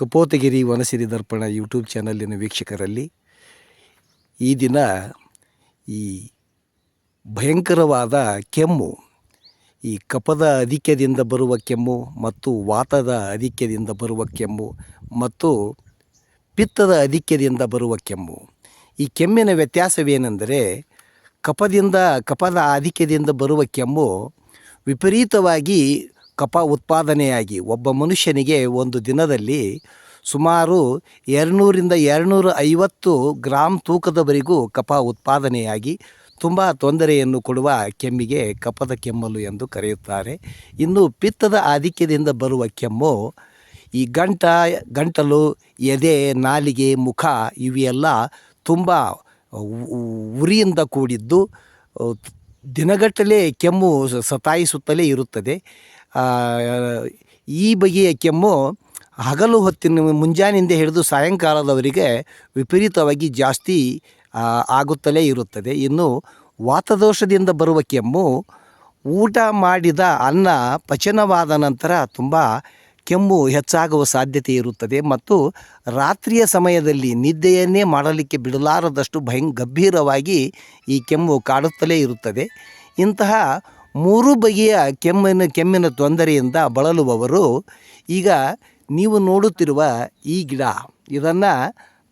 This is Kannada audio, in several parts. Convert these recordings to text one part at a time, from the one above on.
ಕಪೋತಗಿರಿ ವನಸಿರಿ ದರ್ಪಣ ಯೂಟ್ಯೂಬ್ ಚಾನಲಿನ ವೀಕ್ಷಕರಲ್ಲಿ ಈ ದಿನ ಈ ಭಯಂಕರವಾದ ಕೆಮ್ಮು, ಈ ಕಪದ ಅಧಿಕ್ಯದಿಂದ ಬರುವ ಕೆಮ್ಮು ಮತ್ತು ವಾತದ ಅಧಿಕ್ಯದಿಂದ ಬರುವ ಕೆಮ್ಮು ಮತ್ತು ಪಿತ್ತದ ಅಧಿಕ್ಯದಿಂದ ಬರುವ ಕೆಮ್ಮು. ಈ ಕೆಮ್ಮಿನ ವ್ಯತ್ಯಾಸವೇನೆಂದರೆ ಕಪದಿಂದ, ಕಪದ ಆಧಿಕ್ಯದಿಂದ ಬರುವ ಕೆಮ್ಮು ವಿಪರೀತವಾಗಿ ಕಫ ಉತ್ಪಾದನೆಯಾಗಿ ಒಬ್ಬ ಮನುಷ್ಯನಿಗೆ ಒಂದು ದಿನದಲ್ಲಿ ಸುಮಾರು ಎರಡುನೂರಿಂದ ಎರಡುನೂರ ಐವತ್ತು ಗ್ರಾಮ್ ತೂಕದವರೆಗೂ ಕಪ ಉತ್ಪಾದನೆಯಾಗಿ ತುಂಬ ತೊಂದರೆಯನ್ನು ಕೊಡುವ ಕೆಮ್ಮಿಗೆ ಕಪದ ಕೆಮ್ಮಲು ಎಂದು ಕರೆಯುತ್ತಾರೆ. ಇನ್ನು ಪಿತ್ತದ ಆಧಿಕ್ಯದಿಂದ ಬರುವ ಕೆಮ್ಮು, ಈ ಗಂಟ, ಗಂಟಲು, ಎದೆ, ನಾಲಿಗೆ, ಮುಖ ಇವೆಲ್ಲ ತುಂಬ ಉರಿಯಿಂದ ಕೂಡಿದ್ದು ದಿನಗಟ್ಟಲೆ ಕೆಮ್ಮು ಸತಾಯಿಸುತ್ತಲೇ ಇರುತ್ತದೆ. ಈ ಬಗೆಯ ಕೆಮ್ಮು ಹಗಲು ಹೊತ್ತಿನ ಮುಂಜಾನೆಯಿಂದ ಹಿಡಿದು ಸಾಯಂಕಾಲದವರಿಗೆ ವಿಪರೀತವಾಗಿ ಜಾಸ್ತಿ ಆಗುತ್ತಲೇ ಇರುತ್ತದೆ. ಇನ್ನು ವಾತದೋಷದಿಂದ ಬರುವ ಕೆಮ್ಮು ಊಟ ಮಾಡಿದ ಅನ್ನ ಪಚನವಾದ ನಂತರ ತುಂಬ ಕೆಮ್ಮು ಹೆಚ್ಚಾಗುವ ಸಾಧ್ಯತೆ ಇರುತ್ತದೆ ಮತ್ತು ರಾತ್ರಿಯ ಸಮಯದಲ್ಲಿ ನಿದ್ದೆಯನ್ನೇ ಮಾಡಲಿಕ್ಕೆ ಬಿಡಲಾರದಷ್ಟು ಭಯಂ ಗಂಭೀರವಾಗಿ ಈ ಕೆಮ್ಮು ಕಾಡುತ್ತಲೇ ಇರುತ್ತದೆ. ಇಂತಹ ಮೂರು ಬಗೆಯ ಕೆಮ್ಮಿನ ಕೆಮ್ಮಿನ ತೊಂದರೆಯಿಂದ ಬಳಲುವವರು. ಈಗ ನೀವು ನೋಡುತ್ತಿರುವ ಈ ಗಿಡ, ಇದನ್ನು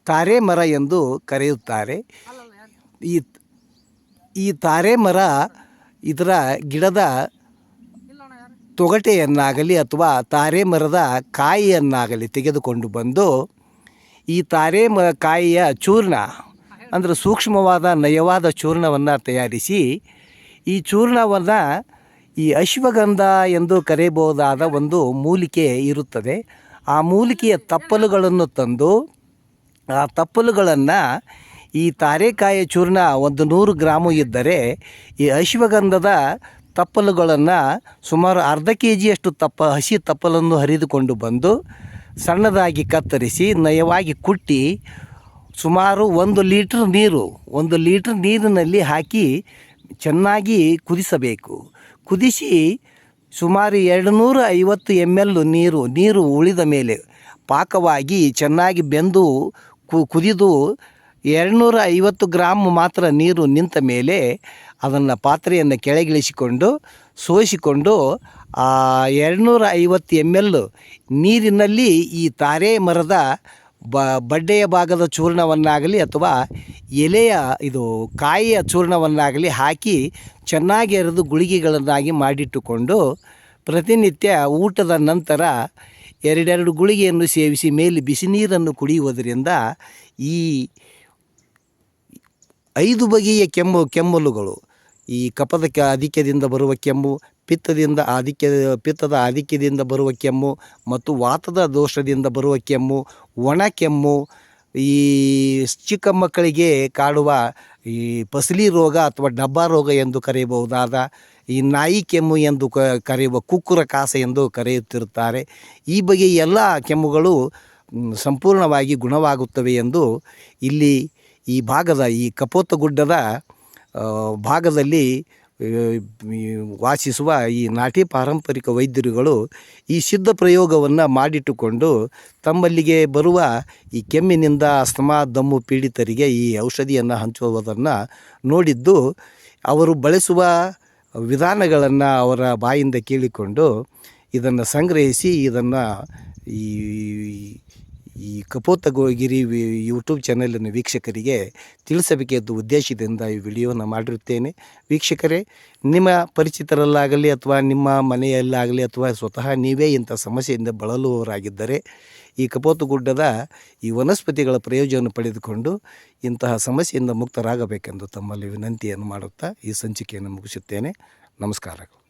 ತಾರೆ ಮರ ಎಂದು ಕರೆಯುತ್ತಾರೆ. ಈ ಈ ತಾರೆ ಮರ ಇದರ ಗಿಡದ ತೊಗಟೆಯನ್ನಾಗಲಿ ಅಥವಾ ತಾರೆ ಮರದ ಕಾಯಿಯನ್ನಾಗಲಿ ತೆಗೆದುಕೊಂಡು ಬಂದು, ಈ ತಾರೆ ಮ ಕಾಯಿಯ ಚೂರ್ಣ, ಅಂದರೆ ಸೂಕ್ಷ್ಮವಾದ ನಯವಾದ ಚೂರ್ಣವನ್ನು ತಯಾರಿಸಿ ಈ ಚೂರ್ಣವನ್ನು ಈ ಅಶ್ವಗಂಧ ಎಂದು ಕರೆಯಬಹುದಾದ ಒಂದು ಮೂಲಿಕೆ ಇರುತ್ತದೆ. ಆ ಮೂಲಿಕೆಯ ತಪ್ಪಲುಗಳನ್ನು ತಂದು, ಆ ತಪ್ಪಲುಗಳನ್ನು ಈ ತಾರೆಕಾಯಿ ಚೂರ್ಣ ಒಂದು ನೂರು ಗ್ರಾಮು ಇದ್ದರೆ ಈ ಅಶ್ವಗಂಧದ ತಪ್ಪಲುಗಳನ್ನು ಸುಮಾರು ಅರ್ಧ ಕೆ ಜಿಯಷ್ಟು ತಪ್ಪ, ಹಸಿ ತಪ್ಪಲನ್ನು ಹರಿದುಕೊಂಡು ಬಂದು ಸಣ್ಣದಾಗಿ ಕತ್ತರಿಸಿ, ನಯವಾಗಿ ಕುಟ್ಟಿ ಸುಮಾರು ಒಂದು ಲೀಟ್ರ್ ನೀರು, ಒಂದು ಲೀಟ್ರ್ ನೀರಿನಲ್ಲಿ ಹಾಕಿ ಚೆನ್ನಾಗಿ ಕುದಿಸಬೇಕು. ಕುದಿಸಿ ಸುಮಾರು ಎರಡು ನೂರ ಐವತ್ತು ಎಂ ಎಲ್ ನೀರು ನೀರು ಉಳಿದ ಮೇಲೆ ಪಾಕವಾಗಿ ಚೆನ್ನಾಗಿ ಬೆಂದು ಕುದಿದು ಎರಡುನೂರ ಐವತ್ತು ಗ್ರಾಮ್ ಮಾತ್ರ ನೀರು ನಿಂತ ಮೇಲೆ ಅದನ್ನು ಪಾತ್ರೆಯನ್ನು ಕೆಳಗಿಳಿಸಿಕೊಂಡು ಸೋಸಿಕೊಂಡು ಎರಡುನೂರ ಐವತ್ತು ಎಂ ಎಲ್ ನೀರಿನಲ್ಲಿ ಈ ತಾರೆ ಮರದ ಬಡ್ಡೆಯ ಭಾಗದ ಚೂರ್ಣವನ್ನಾಗಲಿ ಅಥವಾ ಎಲೆಯ, ಇದು ಕಾಯಿಯ ಚೂರ್ಣವನ್ನಾಗಲಿ ಹಾಕಿ ಚೆನ್ನಾಗಿ ಎರೆದು ಗುಳಿಗೆಗಳನ್ನಾಗಿ ಮಾಡಿಟ್ಟುಕೊಂಡು ಪ್ರತಿನಿತ್ಯ ಊಟದ ನಂತರ ಎರಡೆರಡು ಗುಳಿಗೆಯನ್ನು ಸೇವಿಸಿ ಮೇಲೆ ಬಿಸಿ ನೀರನ್ನು ಕುಡಿಯುವುದರಿಂದ ಈ ಐದು ಬಗೆಯ ಕೆಮ್ಮು, ಕೆಮ್ಮಲುಗಳು ಈ ಕಫದ ಕ ಆಧಿಕ್ಯದಿಂದ ಬರುವ ಕೆಮ್ಮು, ಪಿತ್ತದಿಂದ ಆಧಿಕ್ಯ, ಪಿತ್ತದ ಆಧಿಕ್ಯದಿಂದ ಬರುವ ಕೆಮ್ಮು ಮತ್ತು ವಾತದ ದೋಷದಿಂದ ಬರುವ ಕೆಮ್ಮು, ಒಣ ಕೆಮ್ಮು, ಈ ಚಿಕ್ಕ ಮಕ್ಕಳಿಗೆ ಕಾಡುವ ಈ ಪಸಲಿ ರೋಗ ಅಥವಾ ಡಬ್ಬ ರೋಗ ಎಂದು ಕರೆಯಬಹುದಾದ ಈ ನಾಯಿ ಕೆಮ್ಮು ಎಂದು ಕ, ಕರೆಯುವ ಕುಕ್ಕುರ ಕಾಸ ಎಂದು ಕರೆಯುತ್ತಿರುತ್ತಾರೆ. ಈ ಬಗೆಯ ಎಲ್ಲ ಕೆಮ್ಮುಗಳು ಸಂಪೂರ್ಣವಾಗಿ ಗುಣವಾಗುತ್ತವೆ ಎಂದು ಇಲ್ಲಿ ಈ ಭಾಗದ ಈ ಕಪೋತಗುಡ್ಡದ ಭಾಗದಲ್ಲಿ ವಾಸಿಸುವ ಈ ನಾಟಿ ಪಾರಂಪರಿಕ ವೈದ್ಯರುಗಳು ಈ ಸಿದ್ಧ ಪ್ರಯೋಗವನ್ನು ಮಾಡಿಟ್ಟುಕೊಂಡು ತಮ್ಮಲ್ಲಿಗೆ ಬರುವ ಈ ಕೆಮ್ಮಿನಿಂದ ಅಸ್ತಮಾ, ದಮ್ಮು ಪೀಡಿತರಿಗೆ ಈ ಔಷಧಿಯನ್ನು ಹಂಚುವುದನ್ನು ನೋಡಿದ್ದು ಅವರು ಬಳಸುವ ವಿಧಾನಗಳನ್ನು ಅವರ ಬಾಯಿಂದ ಕೇಳಿಕೊಂಡು ಇದನ್ನು ಸಂಗ್ರಹಿಸಿ ಇದನ್ನು ಈ ಈ ಕಪೋತಗೋಗಿರಿ ಯೂಟ್ಯೂಬ್ ಚಾನಲಿನ ವೀಕ್ಷಕರಿಗೆ ತಿಳಿಸಬೇಕೆಂದು ಉದ್ದೇಶದಿಂದ ಈ ವಿಡಿಯೋನ ಮಾಡಿರುತ್ತೇನೆ. ವೀಕ್ಷಕರೇ, ನಿಮ್ಮ ಪರಿಚಿತರಲ್ಲಾಗಲಿ ಅಥವಾ ನಿಮ್ಮ ಮನೆಯಲ್ಲಾಗಲಿ ಅಥವಾ ಸ್ವತಃ ನೀವೇ ಇಂಥ ಸಮಸ್ಯೆಯಿಂದ ಬಳಲುವವರಾಗಿದ್ದರೆ, ಈ ಕಪೋತಗುಡ್ಡದ ಈ ವನಸ್ಪತಿಗಳ ಪ್ರಯೋಜನ ಪಡೆದುಕೊಂಡು ಇಂತಹ ಸಮಸ್ಯೆಯಿಂದ ಮುಕ್ತರಾಗಬೇಕೆಂದು ತಮ್ಮಲ್ಲಿ ವಿನಂತಿಯನ್ನು ಮಾಡುತ್ತಾ ಈ ಸಂಚಿಕೆಯನ್ನು ಮುಗಿಸುತ್ತೇನೆ. ನಮಸ್ಕಾರಗಳು.